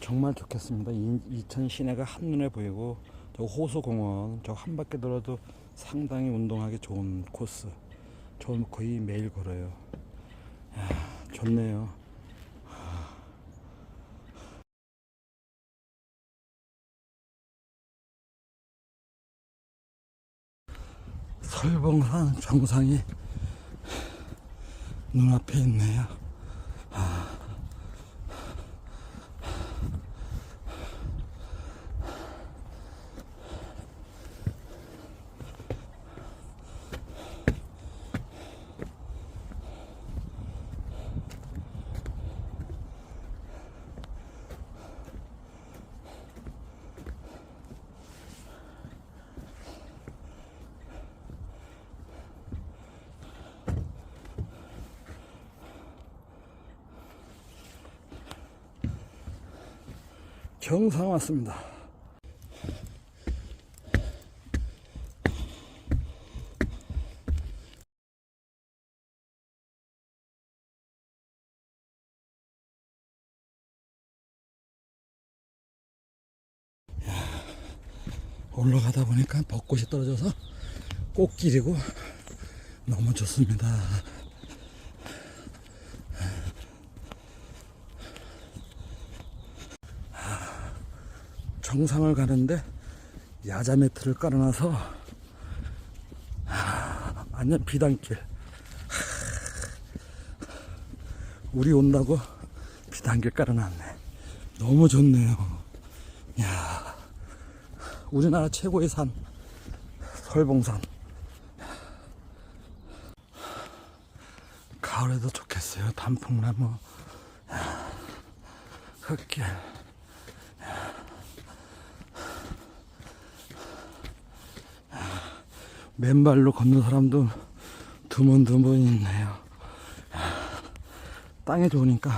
정말 좋겠습니다. 인- 이천 시내가 한눈에 보이고 저 호수공원 저 한 바퀴 돌아도 상당히 운동하기 좋은 코스. 저는 거의 매일 걸어요. 야, 좋네요. 설봉산 정상이 눈앞에 있네요. 정상 왔습니다. 야, 올라가다 보니까 벚꽃이 떨어져서 꽃길이고 너무 좋습니다. 정상을 가는데 야자 매트를 깔아놔서 하, 완전 비단길. 하, 우리 온다고 비단길 깔아놨네. 너무 좋네요. 야, 우리나라 최고의 산 설봉산. 가을에도 좋겠어요. 단풍나무, 야, 흙길. 맨발로 걷는 사람도 드문드문 있네요. 땅에 좋으니까